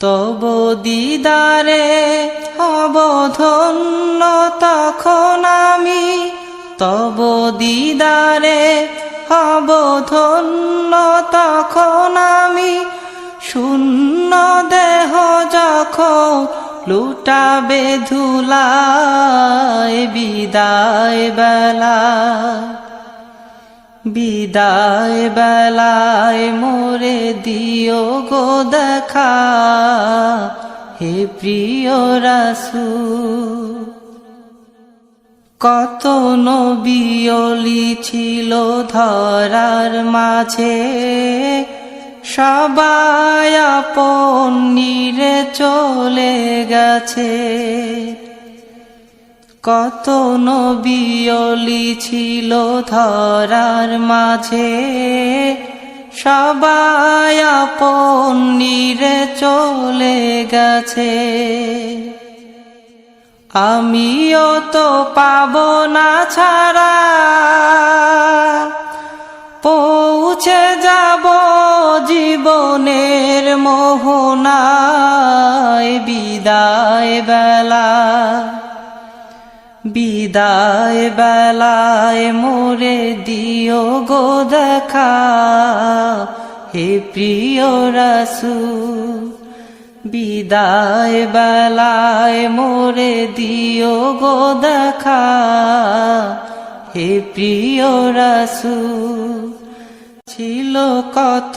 তব দিদারে হব তখন আমি। তব দিদারে হব তখন আমি। শূন্য দেহ যখন লুটাবে ধুলায় বিদায় বেলা বিদায় বেলায় মোরে দিও গো দেখা। হে প্রিয় রাসু কত নবিয়লি ছিল ধরার মাঝে। সবাই আপন নিরে চলে গেছে। কত নবিয়লি ছিল ধরার মাঝে। সবাই আপন নিরে চলে গেছে। আমিও তো পাব না ছাড়া। পৌঁছে যাব জীবনের মোহনায় বিদায় বেলা। বিদায় বেলায় মোরে দিও গো দেখা। হে প্রিয় রসু বিদায় বেলায় মোরে দিও গো দেখা। হে প্রিয় রসু ছিল কত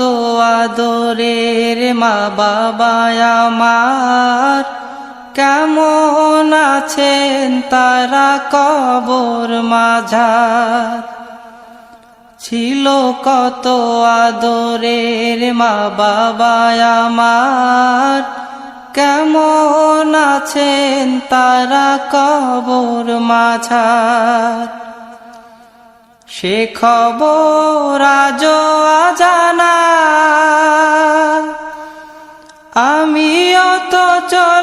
আদরের মা বাবা আমার। কেমন আছেন তারা কবর মাঝার? ছিল কত আদরের মা বাবা আমার। কেমন আছেন তারা কবর মাঝার? সে খবর আজ আজানা আমিও তো চলে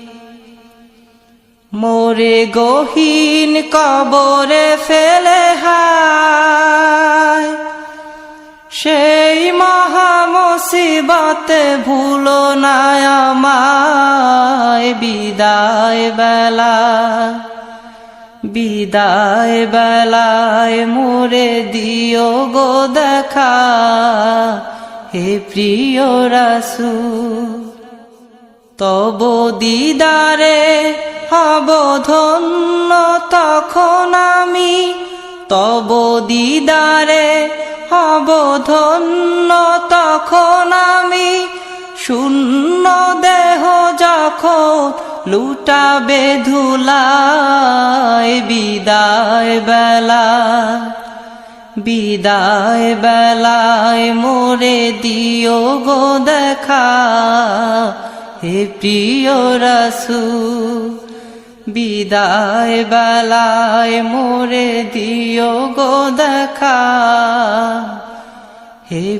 মোরে গহীন কবরে ফেলে হায়। সেই মহা মুসিবতে ভুলো না বিদায় বেলা বিদায় বেলায় মোরে দিও গো দেখা। হে প্রিয় রাসু তব দিদারে হব ধন্য তখন আমি তব দিদারে হবধন্য তখন আমি শূন্য দেহ যখন লুটাবে ধুলায় বিদায় বেলা, বিদায় বেলায় মোরে দিও গো দেখা হে প্রিয় রসু বিদায় বেলায় মোরে দিও গো দেখা। হে